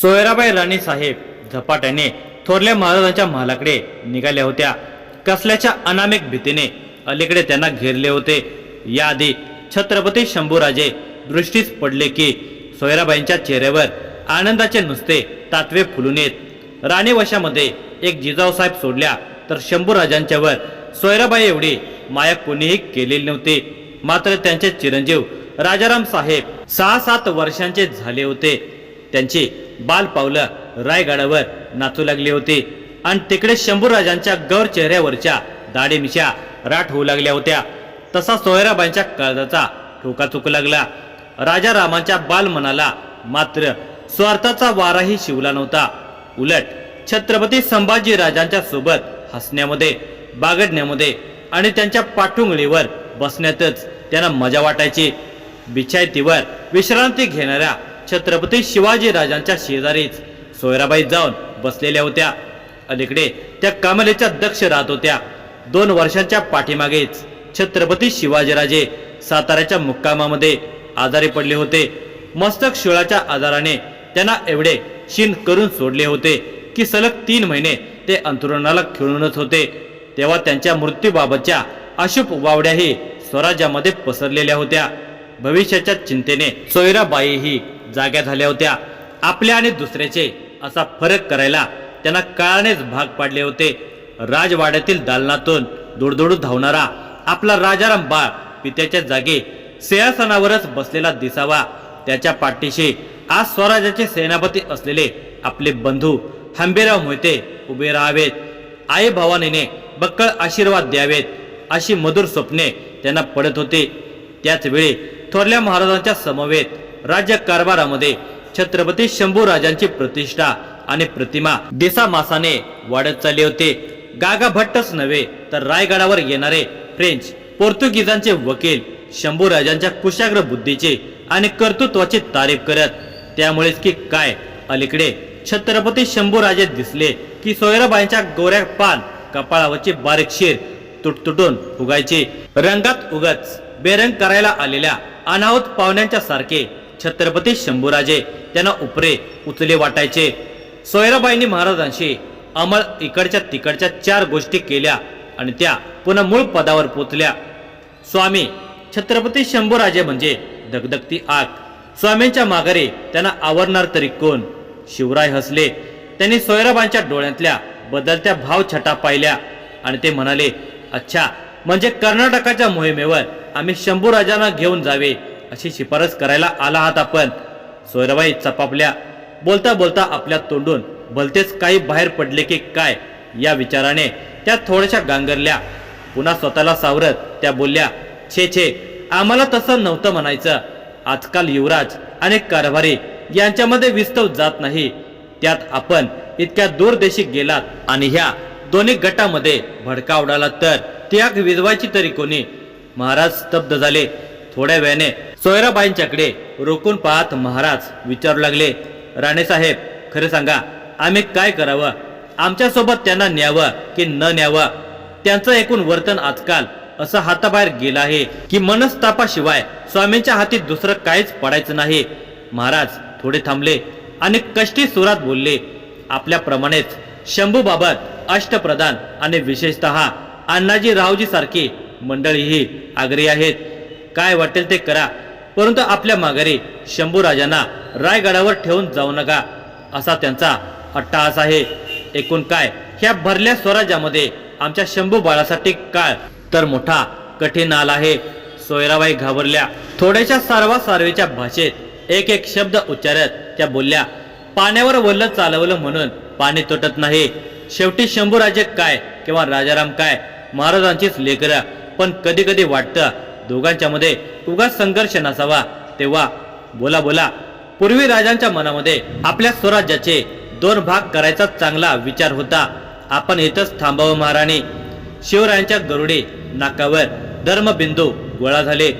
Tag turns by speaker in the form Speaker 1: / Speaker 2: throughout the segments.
Speaker 1: सोयराबाई राणे साहेब झपाट्याने थोरल्या महाराजांच्या महालाकडे निघाल्या होत्या. कसल्याच्या अनामिक भीतीने अलीकडे त्यांना घेरले होते. याआधी छत्रपती शंभूराजे दृष्टीस पडले की सोयराबाईंच्या चेहऱ्यावर आनंदाचे नुसते तात्वे फुलून येत. राणीवशामध्ये एक जिजाऊसाहेब सोडल्या तर शंभूराजांच्यावर सोयराबाई एवढी माया कोणीही केलेली नव्हती. मात्र त्यांचे चिरंजीव राजाराम साहेब सहा सात वर्षांचे झाले होते. त्यांची बाल पावलं रायगडावर नाचू लागली होती. आणि तिकडे शंभूराजांच्या गौर चेहऱ्यावरच्या दाडेमिशा राठ होऊ लागल्या होत्या. तसा सोयराबाईंच्या काळजाचा ठोका चुकू लागला. राजा रामांच्या बाल मनाला मात्र स्वार्थाचा वाराही शिवला नव्हता. उलट छत्रपती संभाजी राजांच्या सोबत हसण्यामध्ये बागडण्यामध्ये आणि त्यांच्या पाठुंगळीवर बसण्यातच त्यांना मजा वाटायची. बिछायतीवर विश्रांती घेणाऱ्या छत्रपती शिवाजी राजांच्या शेजारीच सोयराबाई जाऊन बसलेल्या होत्या. अलीकडे त्या कमलेच्या दक्ष राहत होत्या. दोन वर्षांच्या पाठीमागेच छत्रपती शिवाजीराजे साताऱ्याच्या मुक्कामामध्ये आजारी पडले होते. मस्तक शिळाच्या आजाराने त्यांना एवढे शीन करून सोडले होते की सलग तीन महिने ते अंतरुणाला खिळूनच होते. तेव्हा त्यांच्या मृत्यूबाबतच्या अशुभ वावड्याही स्वराज्यामध्ये पसरलेल्या होत्या. भविष्याच्या चिंतेने सोयराबाईही जाग्या झाल्या होत्या. आपल्या आणि दुसऱ्याचे असा फरक करायला त्यांना काळानेच भाग पाडले होते. राजवाड्यातील दालनातून दुडदुडू धावणारा आपला राजाराम बाळ पित्याच्या जागे सिंहासनावरच बसलेला दिसावा. त्याच्या पाठीशी आज स्वराज्याचे सेनापती असलेले आपले बंधू हंबीराव मोहिते उभे राहावेत. आई भवानीने बक्कळ आशीर्वाद द्यावेत अशी मधुर स्वप्ने त्यांना पडत होते. त्याचवेळी थोरल्या महाराजांच्या समवेत राज्य कारभारामध्ये छत्रपती शंभू राजांची प्रतिष्ठा आणि प्रतिमा दिसामासाने वाढत चालले होते. गागा भट्टच नव्हे तर रायगडावर येणारे फ्रेंच पोर्तुगीजांचे वकील शंभू राजांच्या कुशाग्र बुद्धीचे आणि कर्तृत्वाची तारीफ करत. त्यामुळेच की काय अलीकडे छत्रपती शंभूराजे दिसले की सोयराबाईंच्या गोऱ्या पान कपाळावरची बारीक शिर तुटतुटून उगायचे. रंगात उगच बेरंग करायला आलेल्या अनाहुत पाहुण्यांच्या सारखे छत्रपती शंभूराजे. त्यांना उपरे उचले वाटायचे. सोयराबाईंनी महाराजांशी अमळ इकडच्या तिकडच्या चार गोष्टी केल्या आणि त्या पुन्हा मूळ पदावर पोचल्या. स्वामी छत्रपती शंभूराजे म्हणजे दगदगती आग. स्वामींच्या माघारी त्यांना आवडणार तरी कोण? शिवराय हसले. त्यांनी सोयराबांच्या डोळ्यातल्या बदलत्या भाव छटा पाहिल्या आणि ते म्हणाले अच्छा म्हणजे कर्नाटकाच्या मोहिमेवर आम्ही शंभूराजांना घेऊन जावे. अशी शिफारस करायला आला आहात आपण. सोयराबाई चपापल्या. बोलता बोलता आपल्या तोंडून भलतेच काही बाहेर पडले की काय या विचाराने त्या थोड्याशा गांगरल्या. पुन्हा स्वतःला सावरत त्या बोलल्या छे छे आम्हाला तसं नव्हतं म्हणायचं. आजकाल युवराज आणि कारभारी यांच्यामध्ये विस्तव जात नाही. त्यात आपण इतक्या दूरदेशी गेलात आणि ह्या दोन्ही गटामध्ये भडका उडाला तर त्याग विधवायची तरी कोणी? महाराज स्तब्ध झाले. थोड्या वेळाने सोयराबाईंच्याकडे रोखून पाहत महाराज विचारू लागले राणेसाहेब खरं सांगा आम्ही काय करावं? आमच्यासोबत त्यांना न्यावं की न न्यावं? त्यांचं एकूण वर्तन आजकाल असं हाताबाहेर गेलं आहे की मनस्तापाशिवाय स्वामींच्या हाती दुसरं काहीच पडायचं नाही. महाराज थोडे थांबले आणि कष्टी सुरात बोलले आपल्याप्रमाणेच शंभू बाबत अष्टप्रधान आणि विशेषतः अण्णाजी रावजी सारखी मंडळीही आग्रही आहेत. काय वाटेल ते करा. परंतु आपल्या माघारी शंभूराजांना रायगडावर ठेवून जाऊ नका असा त्यांचा अट्टाहास आहे. एकूण काय? ह्या भरल्या स्वराज्यामध्ये आमच्या शंभू बाळासाठी काळ तर मोठा कठीण आला आहे. सोयराबाई घाबरल्या. थोड्याशा सारवा सारवीच्या भाषेत एक एक शब्द उच्चारत त्या बोलल्या पाण्यावर वल्ल चालवलं म्हणून पाणी तुटत नाही. शेवटी शंभूराजे काय किंवा राजाराम काय? महाराजांचीच लेकर. पण कधी कधी वाटतं दोघांच्या मध्ये उगाच संघर्ष नसावा. तेव्हा बोला बोला. पूर्वी राजांच्या मनामध्ये आपल्या स्वराज्याचे दोन भाग करायचा चांगला विचार होता. आपण इथंच थांबावं महाराणी. शिवरायांच्या गरुडे नाकावर धर्मबिंदू गोळा झाले.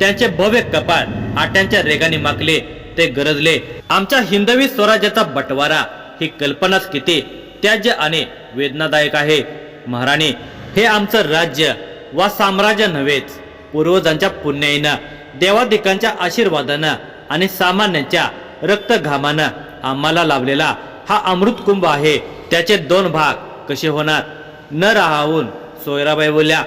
Speaker 1: त्यांचे भव्य कपाळ आट्यांच्या रेगाने माकले ते गरजले. आमच्या हिंदवी स्वराज्याचा बटवारा ही कल्पनाच किती त्याज्य आणि वेदनादायक आहे. महाराणी हे आमचं राज्य वा साम्राज्य नव्हेच. पूर्वजांच्या पुण्याईनं देवादिकांच्या आशीर्वादानं आणि सामान्यांच्या रक्तघामानं आम्हाला लाभलेला हा अमृत कुंभ आहे. त्याचे दोन भाग कसे होणार? न राहावून सोयराबाई बोलल्या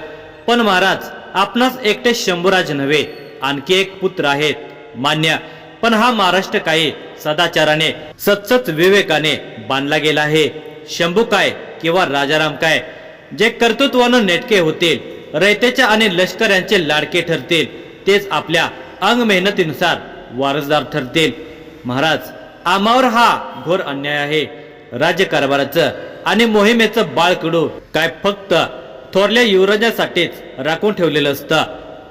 Speaker 1: पण महाराज आपणास एकटे शंभूराज नव्हे आणखी एक पुत्र आहेत. मान्य पण हा महाराष्ट्र काही सदाचाराने सतसत विवेकाने बांधला गेला आहे. शंभू काय किंवा राजाराम काय जे कर्तृत्वानं नेटके होतील रयतेच्या आणि लष्कऱ्यांचे लाडके ठरतील. तेच आपल्या अंग मेहनतीनुसार वारसदार ठरतील. महाराज आम्हावर हा घोर अन्याय आहे. राज्यकारभाराचं आणि मोहिमेचं बाळकडू काय फक्त थोरल्या युवराजासाठीच राखून ठेवलेलं असतं.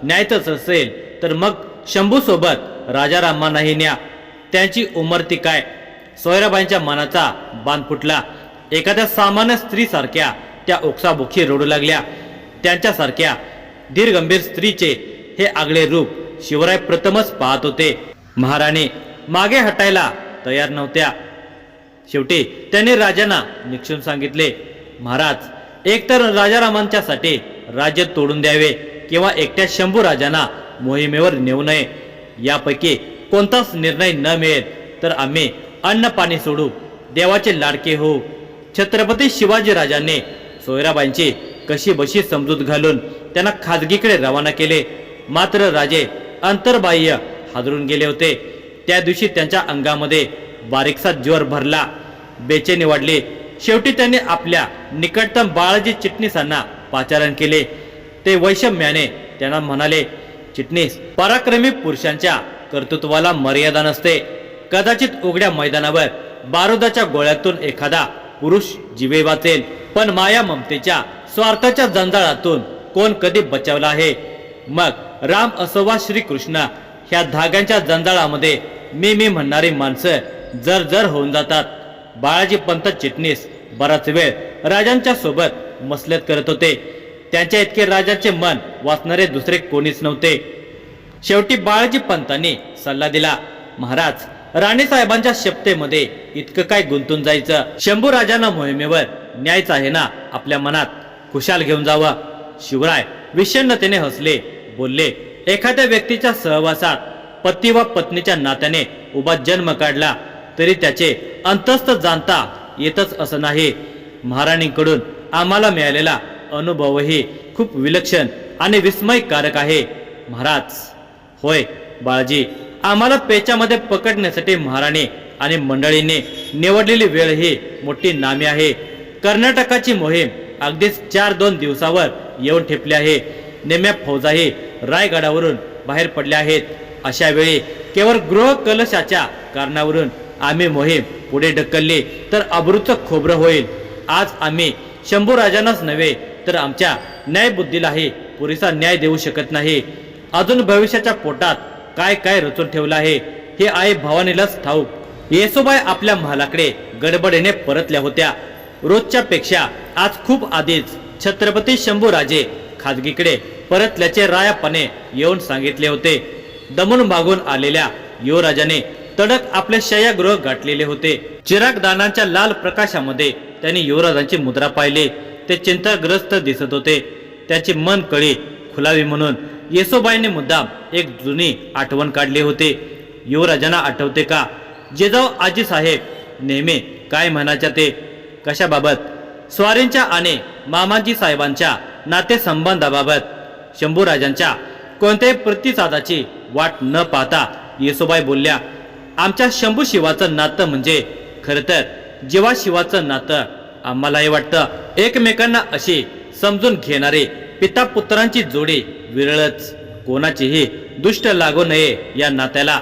Speaker 1: न्यायच असेल तर मग शंभूसोबत राजारामांनाही न्या. त्यांची उमरती काय? सोयराबाईंच्या मनाचा बांध फुटला. एखाद्या सामान्य स्त्रीसारख्या त्या ओक्साबोखी रडू लागल्या. त्यांच्यासारख्या धीरगंभीर स्त्रीचे हे आगळे रूप शिवराय प्रथमच पाहत होते. महाराणी मागे हटायला तयार नव्हत्या. शेवटी त्याने राजांना निक्षून सांगितले महाराज एकतर राजारामांच्यासाठी राज्य तोडून द्यावे किंवा एकट्या शंभू राजांना मोहिमेवर नेऊ नये. यापैकी कोणताच निर्णय न मिळेल तर आम्ही अन्न पाणी सोडू देवाचे लाडके होऊ. छत्रपती शिवाजी राजांनी सोयराबाईंची कशी बशी समजूत घालून त्यांना खाजगीकडे रवाना केले. मात्र राजे अंतर्बाह्य हादरून गेले होते. त्या दिवशी त्यांच्या अंगामध्ये बारीकसा ज्वर भरला. बेचैनी वाढली. शेवटी त्यांनी आपल्या निकटतम बाळाजी चिटणीसांना पाचारण केले. ते वैषम्याने त्यांना म्हणाले चिटणीस पराक्रमी पुरुषांच्या कर्तृत्वाला मर्यादा नसते. कदाचित उघड्या मैदानावर बारुदाच्या गोळ्यातून एखादा पुरुष जीवे वाचेल पण माया ममतेच्या स्वार्थाच्या जंजाळातून कोण कधी बचावला आहे? मग राम असो वा श्रीकृष्ण ह्या धाग्यांच्या जंजाळामध्ये मी मी म्हणणारी माणसं जर जर होऊन जातात. बाळाजी पंत चिटणीस बराच वेळ राजांच्या सोबत मसलत करत होते. त्यांच्या इतके राजाचे मन वाचणारे दुसरे कोणीच नव्हते. शेवटी बाळाजी पंतांनी सल्ला दिला महाराज राणे साहेबांच्या इतकं काय गुंतून जायचं? शंभू राजांना मोहिमेवर न्यायच आहे ना आपल्या मनात? खुशाल घेऊन जावं. शिवराय विषण्णतेने हसले. बोलले एखाद्या व्यक्तीच्या सहवासात पती व पत्नीच्या नात्याने उभा जन्म काढला तरी त्याचे अंतस्थ जाणता येतच असं नाही. महाराणींकडून आम्हाला मिळालेला अनुभवही खूप विलक्षण आणि विस्मयकारक आहे. महाराज होय बाळाजी आम्हाला पेचामध्ये पकडण्यासाठी महाराणी आणि मंडळीने निवडलेली वेळ ही मोठी नामी आहे. कर्नाटकाची मोहीम अगदीच चार दोन दिवसावर येऊन ठेपले आहे. नेम्या फौजाही रायगडावरून बाहेर पडल्या आहेत. अशा वेळी केवळ गृह कलशाच्या कारणावरून आम्ही मोहीम पुढे ढकलली तर अब्रूचं खोबरं होईल. आज आम्ही शंभू राजांनाच नव्हे तर आमच्या न्यायबुद्धीलाही पुरेसा न्याय देऊ शकत नाही. अजून भविष्याच्या पोटात काय काय रचून ठेवलं आहे हे आई भवानीलाच ठाऊक. येसोबाई आपल्या महालाकडे गडबडीने परतल्या होत्या. रोजच्या पेक्षा आज खूप आधीच छत्रपती शंभूराजे खाजगीकडे परतल्याचे रायापणे येऊन सांगितले होते. दमून मागून आलेल्या युवराजाने तडक आपले शय्यागृह गाठलेले होते. चिराग दानांच्या लाल प्रकाशामध्ये त्यांनी युवराजांची मुद्रा पाहिली. ते चिंताग्रस्त दिसत होते. त्याचे मन कळी खुलावी म्हणून येसोबाईंनी मुद्दाम एक जुनी आठवण काढली होते. युवराजांना आठवते का? जेजाऊ आजी साहेब नेहमी काय म्हणायच्या ते? कशाबाबत? स्वारींच्या आणि मामाजी साहेबांच्या नातेसंबंधाबाबत. शंभूराजांच्या कोणत्याही प्रतिसादाची वाट न पाहता येसुबाई बोलल्या आमच्या शंभू शिवाचं नातं म्हणजे खरं तर जीवा शिवाचं नातं. आम्हालाही वाटतं एकमेकांना अशी समजून घेणारे पिता पुत्रांची जोडी विरळच. कोणाचीही दुष्ट लागू नये या नात्याला.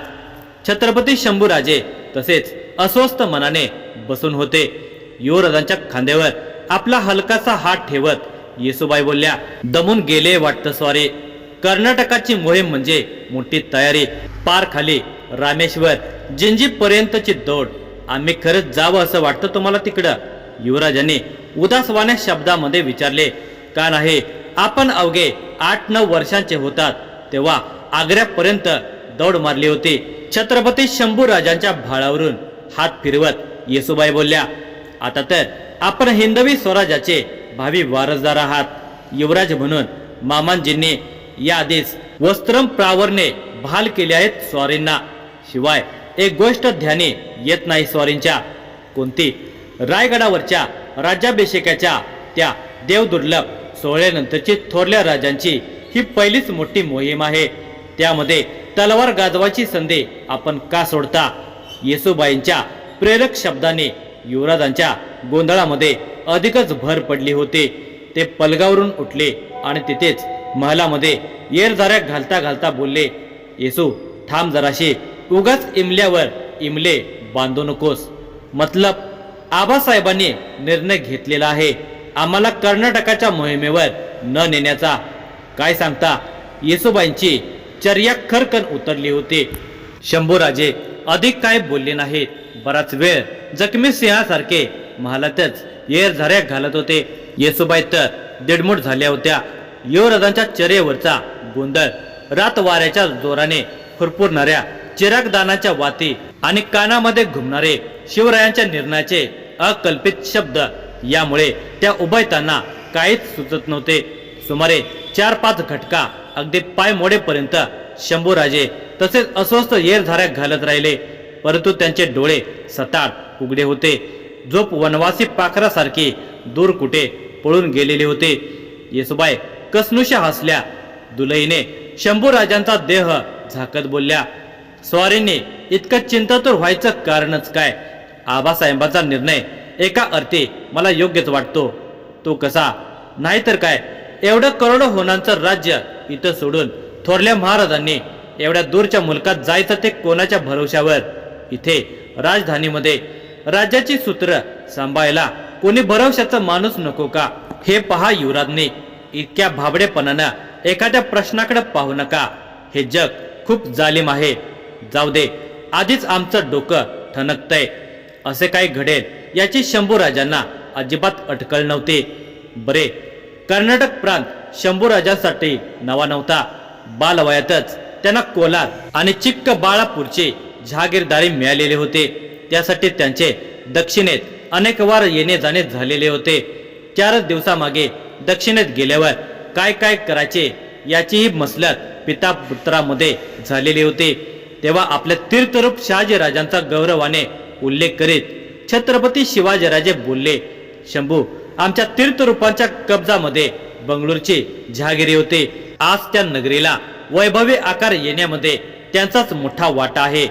Speaker 1: छत्रपती शंभूराजे तसेच अस्वस्थ मनाने बसून होते. युवराजांच्या खांद्यावर आपला हलकासा हात ठेवत येसुबाई बोलल्या दमून गेले वाटतं स्वारे. कर्नाटकाची मोहीम म्हणजे मोठी तयारी. पार खाली रामेश्वर जिंजी पर्यंतची दौड. आम्ही खरंच जावं असं वाटतं तुम्हाला तिकडं? युवराजांनी उदासवाण्या शब्दामध्ये विचारले का नाही? आपण अवघे आठ नऊ वर्षांचे होतात. तेव्हा आग्र्यापर्यंत दौड मारली होती. छत्रपती शंभू राजांच्या भाळावरून हात फिरवत येसुबाई बोलल्या आता तर आपण हिंदवी स्वराज्याचे भावी वारसदार आहात. युवराज म्हणून मामांजींनी या आधीच वस्त्रम प्रावरणे बहाल केले आहेत स्वारींना. शिवाय एक गोष्ट ध्यानी येत नाही स्वारींच्या. कोणती? रायगडावरच्या राज्याभिषेकाच्या त्या देवदुर्लभ सोहळ्यानंतरची थोरल्या राजांची ही पहिलीच मोठी मोहीम आहे. त्यामध्ये तलवार गाजवाची संधी आपण का सोडता? येसुबाईंच्या प्रेरक शब्दाने युवराजांच्या गोंधळामध्ये अधिकच भर पडली होती. ते पलगावरून उठले आणि तिथेच महलामध्ये येरझाऱ्या घालता घालता बोलले येसू थांब जराशी. उगाच इमल्यावर इमले बांधू नकोस. मतलब आबासाहेबांनी निर्णय घेतलेला आहे. आम्हाला कर्नाटकाच्या मोहिमेवर न नेण्याचा. काय सांगता येसुबाईंची चर्या खरकन उतरली होती. शंभूराजे अधिक काय बोलले नाहीत. बराच वेळ जखमी सिंहासारखे महालातच येर झऱ्या घालत होते. येसुबाई तर दिडमूट झाल्या होत्या. युवराजांच्या चरेवरचा गोंधळ. रात वाऱ्याच्या जोराने फुरफुरणाऱ्या चिरागदानाच्या वाती आणि कानामध्ये घुमणारे शिवरायांच्या निर्णयाचे अकल्पित शब्द. यामुळे त्या उभयताना काहीच सुचत नव्हते. सुमारे चार पाच घटका अगदी पाय मोडेपर्यंत शंभूराजे तसेच अस्वस्थ येरझाऱ्या घालत राहिले. परंतु त्यांचे डोळे सताट उघडे होते. झोप वनवासी पाखरासारखी दूर कुठे पळून गेलेले होते. येसुबाई कसनुशा हसल्या. दुलईने शंभूराजांचा देह झाकत बोलल्या. स्वारीने इतकं चिंतातूर व्हायचं कारणच काय? आबासाहेबांचा निर्णय एका अर्थी मला योग्यच वाटतो. तो कसा? नाहीतर काय? एवढं करोडो होणांचं राज्य इथं सोडून थोरल्या महाराजांनी एवढ्या दूरच्या मुलकात जायचं ते कोणाच्या भरोश्यावर इथे राजधानीमध्ये राज्याची सूत्र सांभाळायला कोणी भरवशाचा माणूस नको का? हे पहा युवराजने. इतक्या भाबडेपणानं एखाद्या प्रश्नाकडे पाहू नका. हे जग खूप जालिम आहे. जाऊ दे आधीच आमचं डोकं ठणकतंय. असे काय घडेल याची शंभूराजांना अजिबात अटकळ नव्हती. बरे कर्नाटक प्रांत शंभूराजांसाठी नवा नव्हता. बालवयातच त्यांना कोलार आणि चिक्क बाळापूरचे जहागीरदारी मिळालेले होते. त्यासाठी त्यांचे दक्षिणेत अनेक वार येणे जाणे झालेले होते. चारच दिवसामागे दक्षिणेत गेल्यावर काय काय करायचे याचीही मसलत पिता पुत्रामध्ये झालेली होती. तेव्हा आपल्या तीर्थरूप शहाजीराजांचा गौरवाने उल्लेख करीत छत्रपती शिवाजीराजे बोलले शंभू आमच्या तीर्थरूपांच्या कब्जामध्ये बंगळूरची जहागिरी होती. आज त्या नगरीला वैभवी आकार येण्यामध्ये त्यांचाच मोठा वाटा आहे.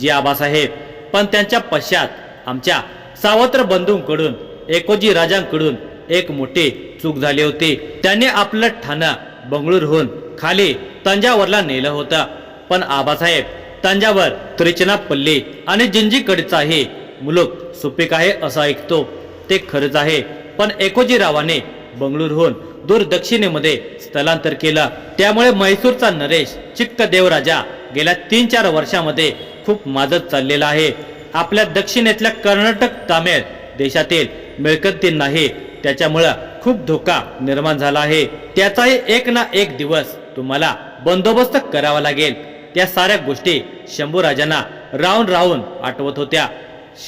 Speaker 1: जी आबासाहेब पण त्यांच्या पश्चात आमच्या सावत्र बंधूंकडून एकोजी राजांकडून एक मोठी चूक झाली होती. त्यांनी आपलं ठाणं बंगळूरहून खाली तंजावरला नेलं होतं. पण आबासाहेब तंजावर त्रिचनापल्ली आणि जिंजीकडचाही मुलुक सुपीक आहे असं ऐकतो. ते खरंच आहे. पण एकोजीरावाने बंगळूरहून दूर दक्षिणेमध्ये स्थलांतर केलं. त्यामुळे म्हैसूरचा नरेश चिक्क देवराजा गेल्या तीन चार वर्षामध्ये खूप माजत चाललेला आहे. आपल्या दक्षिणेतल्या कर्नाटक तामिळ देशातील मिळकतींनाही त्याच्यामुळं खूप धोका निर्माण झाला आहे. त्याचाही एक ना एक दिवस तुम्हाला बंदोबस्त करावा लागेल. त्या साऱ्या गोष्टी शंभूराजांना राहून राहून आठवत होत्या.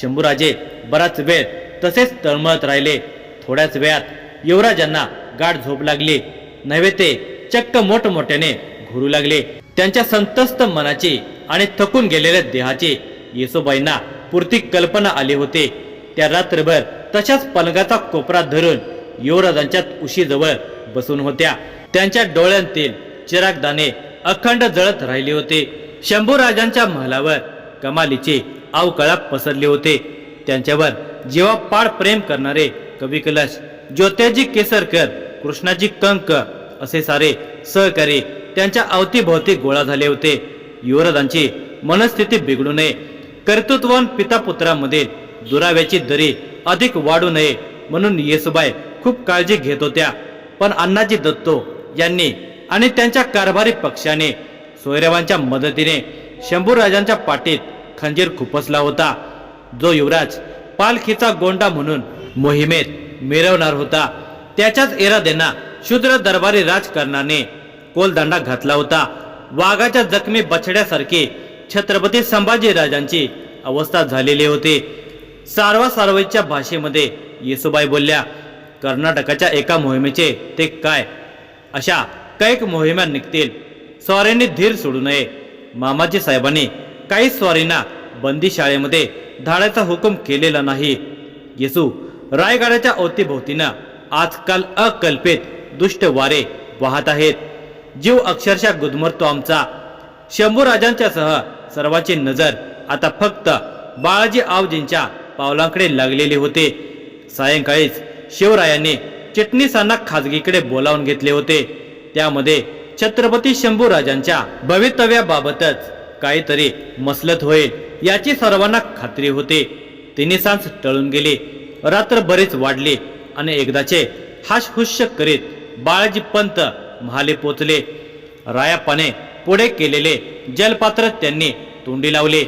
Speaker 1: शंभूराजे बराच वेळ तसेच तळमळत राहिले. थोड्याच वेळात युवराजांना गाठ झोप लागली. नव्हे ते चक्क मोठमोठ्याने घुरू लागले. त्यांच्या संतस्त मनाची आणि थकून गेलेल्या देहाचे येसोबाईंना पुरती कल्पना आली होते. त्या रात्रभर तशाच पलंगाचा कोपरा धरून युवराजांच्या उशीजवळ बसून होत्या. त्यांच्या डोळ्यांतील चिरागदाने अखंड जळत राहिले होते. शंभूराजांच्या महलावर कमालीचे अवकळा पसरले होते. त्यांच्यावर जीवापाड प्रेम करणारे कवी कलश ज्योत्याजी केसरकर कृष्णाजी कंक असे सारे सहकारी त्यांच्या अवतीभोवती गोळा झाले होते. युवराजांची मनस्थिती बिघडू नये. कर्तृत्वान पिता पुत्रामध्ये दुराव्याची दरी अधिक वाढू नये म्हणून येसुबाई खूप काळजी घेत होत्या. पण अण्णाजी दत्तो यांनी आणि त्यांच्या कारभारी पक्षाने सोयरेवांच्या मदतीने शंभूराजांच्या पाठीत खंजीर खुपसला होता. जो युवराज पालखीचा गोंडा म्हणून मोहिमेत मिरवणार होता. त्याच्याच इरादेना शूद्र दरबारी राजकारणाने कोलदांडा घातला होता. वाघाच्या जखमी बछड्यासारखे छत्रपती संभाजीराजांची अवस्था झालेली होती. सारवा सारवाईच्या भाषेमध्ये येसुबाई बोलल्या कर्नाटकाच्या एका मोहिमेचे ते काय? अशा कैक मोहिमा निघतील. स्वारींनी धीर सोडू नये. मामाजी साहेबांनी काही स्वारींना बंदी शाळेमध्ये धाडायचा हुकूम केलेला नाही. येसू रायगडाच्या अवतीभोवतीनं आजकाल अकल्पित दुष्ट वारे वाहत आहेत. जीव अक्षरशः गुदमरतो आमचा. शंभूराजांच्या सह सर्वाची नजर आता फक्त बाळाजी आवजींच्या पावलांकडे लागलेली होते. सायंकाळीच शिवरायांनी चिटणीसांना खाजगीकडे बोलावून घेतले होते. त्यामध्ये छत्रपती शंभूराजांच्या भवितव्याबाबतच काहीतरी मसलत होईल याची सर्वांना खात्री होती. तिन्ही सांज टळून गेली. रात्र बरीच वाढली आणि एकदाचे हाशहुश्य करीत बाळाजी पंत महाले पोचले. रायापाने पुढे केलेले जलपात्र त्यांनी तोंडी लावले.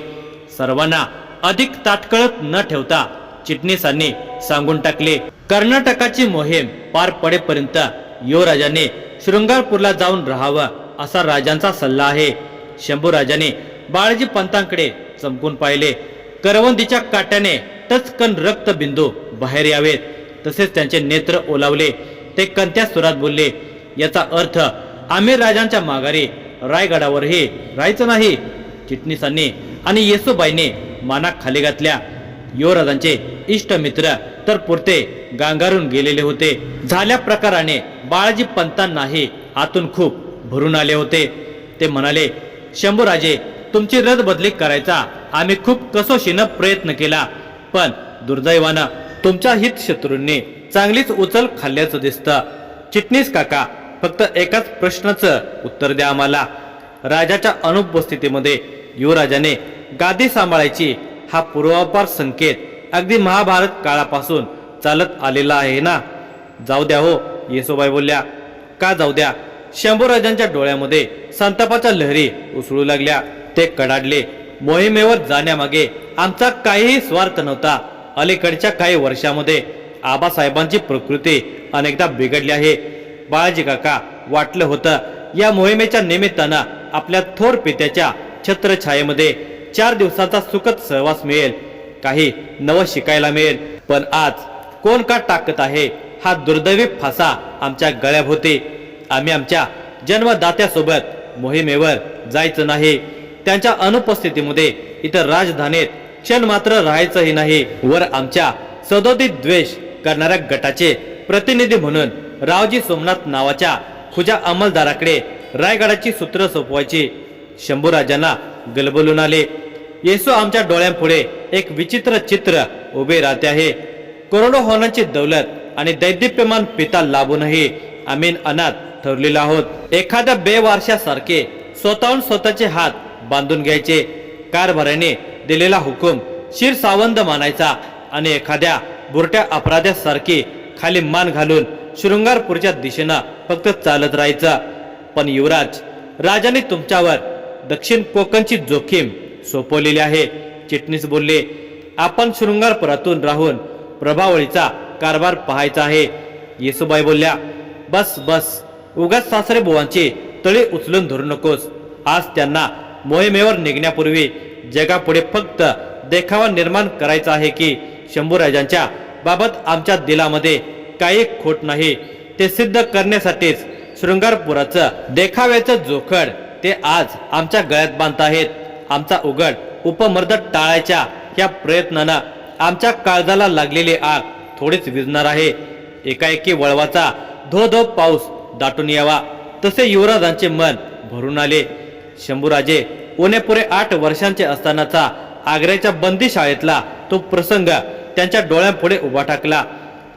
Speaker 1: सर्वांना अधिक ताटकळत न ठेवता चिटणीसांनी सांगून टाकले. कर्नाटकाची मोहीम पार पडेपर्यंत युवराजाने शृंगारपूरला जाऊन राहावं असा राजांचा सल्ला आहे. शंभूराजाने बाळाजी पंतांकडे चमकून पाहिले. करवंदीच्या काट्याने टचकन रक्तबिंदू बाहेर यावेत. तसेच त्यांचे नेत्र ओलावले. ते कंत्या सुरात बोलले याचा अर्थ आमिर राजांच्या माघारी रायगडावरही राहायचं नाही. चिटणीसांनी आणि येसुबाईने माना खाली घातल्या. युवराजांचे इष्टमित्र तर पुरते गांगारून गेलेले होते. झाल्या प्रकाराने बाळाजी पंतांनाही आतून खूप भरून आले होते. ते म्हणाले शंभूराजे तुमची रदबदली करायचा आम्ही खूप कसोशीनं प्रयत्न केला. पण दुर्दैवानं तुमच्या हित शत्रूंनी चांगलीच उचल खाल्ल्याचं दिसतं. चिटणीस काका फक्त एकाच प्रश्नाचं उत्तर द्या आम्हाला. राजाच्या अनुपस्थितीमध्ये युवराजाने गादी सांभाळायची हा पूर्वापार संकेत अगदी महाभारत काळापासून चालत आलेला आहे ना? जाऊ द्या हो येसोबाई बोलल्या. का जाऊ द्या? शंभूराजांच्या डोळ्यामध्ये संतापाच्या लहरी उसळू लागल्या. ते कडाडले. मोहिमेवर जाण्यामागे आमचा काहीही स्वार्थ नव्हता. अलीकडच्या काही वर्षामध्ये आबासाहेबांची प्रकृती अनेकदा बिघडली आहे. बाळाजी काका वाटलं होतं. या मोहिमेच्या निमित्तानं आपल्या थोर पित्याच्या छत्रछायेमध्ये चार दिवसाचा सुखद सहवास मिळेल. काही नवं शिकायला मिळेल. पण आज कोण का टाकत आहे हा दुर्दैवी फासा आमच्या गळ्याभोवती. आम्ही आमच्या जन्मदात्यासोबत मोहिमेवर जायचं नाही. त्यांच्या अनुपस्थितीमध्ये इतर राजधानीत क्षण मात्र राहायचंही नाही. वर आमच्या सदोदित द्वेष करणाऱ्या गटाचे प्रतिनिधी म्हणून रावजी सोमनाथ नावाच्या खुजा अंमलदाराकडे रायगडाची सूत्र सोपवायची. शंभूराजांना गलबलून आले. येसू आमच्या डोळ्यांपुढे एक विचित्र चित्र उभे राहते आहे. करोडो होनांची दौलत आणि दैदिप्यमान पिता लाभूनही आम्ही अनाथ ठरलेलो आहोत. एखाद्या बेवारशासारखे स्वतःहून स्वतःचे हात बांधून घ्यायचे. कारभाराने दिलेला हुकूम शिरसावंद मानायचा आणि एखाद्या बुरट्या अपराध्यासारखी खाली मान घालून शृंगारपूरच्या दिशेनं फक्त चालत राहायचं. पण युवराज राजाने तुमच्यावर दक्षिण कोकणची जोखीम सोपवलेली आहे. चिटणीस बोलले आपण शृंगारपुरातून राहून प्रभावळीचा कारभार पाहायचा आहे. येसुबाई बोलल्या बस बस उगाच सासरे बुवांची तळी उचलून धरू नकोस. आज त्यांना मोहिमेवर निघण्यापूर्वी जगापुढे फक्त देखावा निर्माण करायचा आहे की शंभूराजांच्या बाबत आमच्या दिलामध्ये काही खोट नाही. ते सिद्ध करण्यासाठीच शृंगारपुराचं देखाव्याचं जोखड ते आज आमच्या गळ्यात बांधत आहेत. आमचा उघड उपमर्द टाळायच्या या प्रयत्नानं आमच्या काळजाला लागलेली आग थोडीच विजणार आहे. एकाएकी वळवाचा धो धो पाऊस दाटून यावा. तसे युवराजांचे मन भरून आले. शंभूराजे पुणे आठ वर्षांचे असतानाचा आग्र्याच्या बंदी शाळेतला तो प्रसंग त्यांच्या डोळ्यांपुढे उभा टाकला.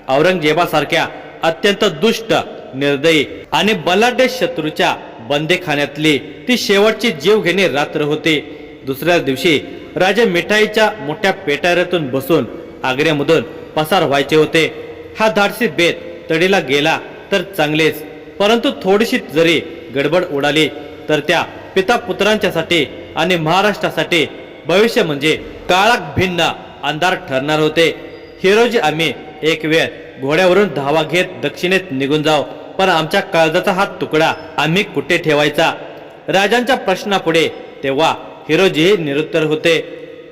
Speaker 1: औरंगजेबासारख्या अत्यंत दुष्ट निर्दयी आणि बलाढ्य शत्रूच्या बंदेखान्यातली ती शेवटची जीवघेणी रात्र होती. दुसऱ्या दिवशी राजे मिठाईच्या मोठ्या पेटाऱ्यातून बसून आग्र्यामधून पसार व्हायचे होते. हा धाडसी बेत तडीला गेला तर चांगलेच परंतु थोडीशी जरी गडबड उडाली तर त्या पिता पुत्रांच्यासाठी आणि महाराष्ट्रासाठी भविष्य म्हणजे काळाक भिन्न अंधार ठरणार होते. हिरोजी आम्ही एक वेळ घोड्यावरून धावा घेत दक्षिणेत निघून जाव. पण आमच्या काळजाचा हा तुकडा आम्ही कुठे ठेवायचा? राजांच्या प्रश्नापुढे तेव्हा हिरोजीही निरुत्तर होते.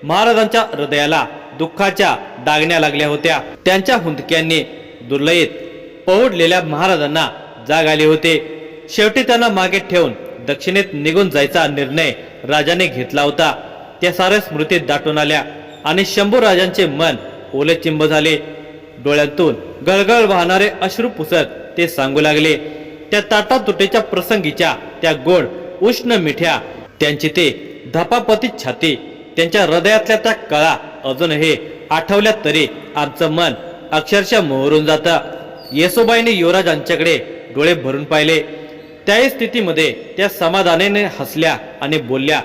Speaker 1: महाराजांच्या हृदयाला दुःखाच्या दागण्या लागल्या होत्या. त्यांच्या हुंदक्यांनी दुर्लयित पौडलेल्या महाराजांना जाग आली होते. शेवटी त्यांना मागे ठेवून दक्षिणेत निघून जायचा निर्णय राजाने घेतला होता. त्या साऱ्या स्मृतीत दाटून आल्या आणि शंभू राजांचे मन ओले चिंब झाले. डोळ्यातून गळगळ वाहणारे अश्रू पुसत ते सांगू लागले त्या ताटातुटीच्या प्रसंगीच्या त्या गोड उष्ण मिठ्या त्यांची ते धपापतीत छाती त्यांच्या हृदयातल्या त्या कळा अजूनही आठवल्या तरी आमचं मन अक्षरशः मोहरून जातं. येसोबाईने युवराजांच्याकडे डोळे भरून पाहिले. त्याही स्थितीमध्ये त्या समाधानाने हसल्या आणि बोलल्या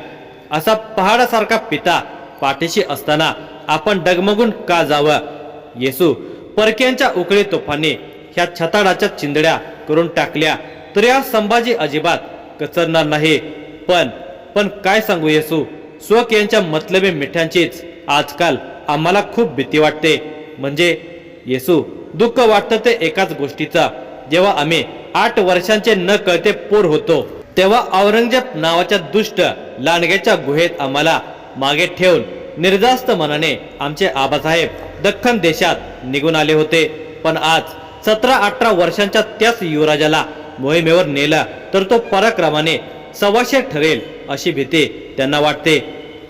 Speaker 1: असा पहाडासारखा पिता पाठीशी असताना आपण डगमगून का जावं? येसू परक्यांच्या उकळी तोफाने ह्या छताडाच्या चिंदड्या करून टाकल्या. तर या संभाजी अजिबात कचरणार नाही. पण पण काय सांगू येसू? स्वक यांच्या मतलबी मिठ्यांचीच आजकाल आम्हाला खूप भीती वाटते. म्हणजे येसू दुःख वाटतं ते एकाच गोष्टीचा. जेव्हा आम्ही आठ वर्षांचे न कळते पोर होतो तेव्हा औरंगजेब नावाच्या दुष्ट लांडग्याच्या गुहेत आम्हाला मागे ठेवून निर्जास्त मनाने आमचे आबासाहेब दख्खन देशात निघून आले होते. पण आज सतरा अठरा वर्षांच्या त्याच युवराजाला मोहिमेवर नेला तर तो पराक्रमाने सव्वाशे ठरेल अशी भीती त्यांना वाटते.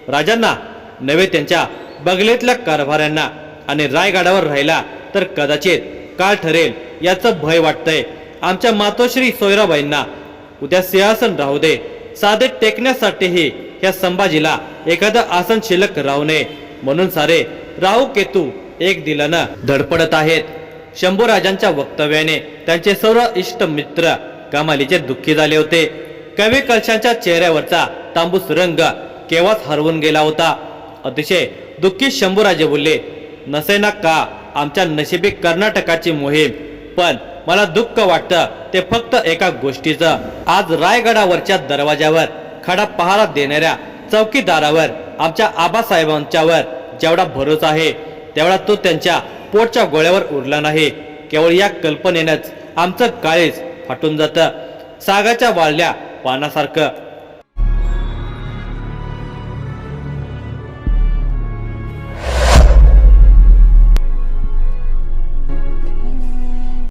Speaker 1: राजांना नव्हे त्यांच्या बगलेतल्या कारभाऱ्यांना आणि रायगडावर राहिला तर कदाचित काळ ठरेल याचं भय वाटतंय. आमच्या मातोश्री सोयराबाईंना उद्या सिंहासन राहू दे. साधे टेकण्यासाठीही ह्या संभाजीला एखादं आसन शिल्लक राहू नये. म्हणून सारे राहू केतू एक दिलानं. धडपडत आहेत. शंभूराजांच्या वक्तव्याने त्यांचे सर्व इष्ट मित्र कमालीचे दुःखी झाले होते. कवी कलशांच्या चेहऱ्यावरचा तांबूस रंग केव्हाच हरवून गेला होता? अतिशय दुःखी शंभूराजे बोलले नसेना का आमच्या नशिबी कर्नाटकाची मोहीम? पण मला दुःख वाटतं ते फक्त एका गोष्टीचं. आज रायगडावरच्या दरवाजावर खडा पहारा देणाऱ्या चौकीदारावर आमच्या आबासाहेबांच्यावर जेवढा भरोसा आहे तेवढा तो त्यांच्या पोटच्या गोळ्यावर उरला नाही. केवळ या कल्पनेनंच आमचं काळेच फाटून जातं. सागाच्या वाळल्या पानासारखं.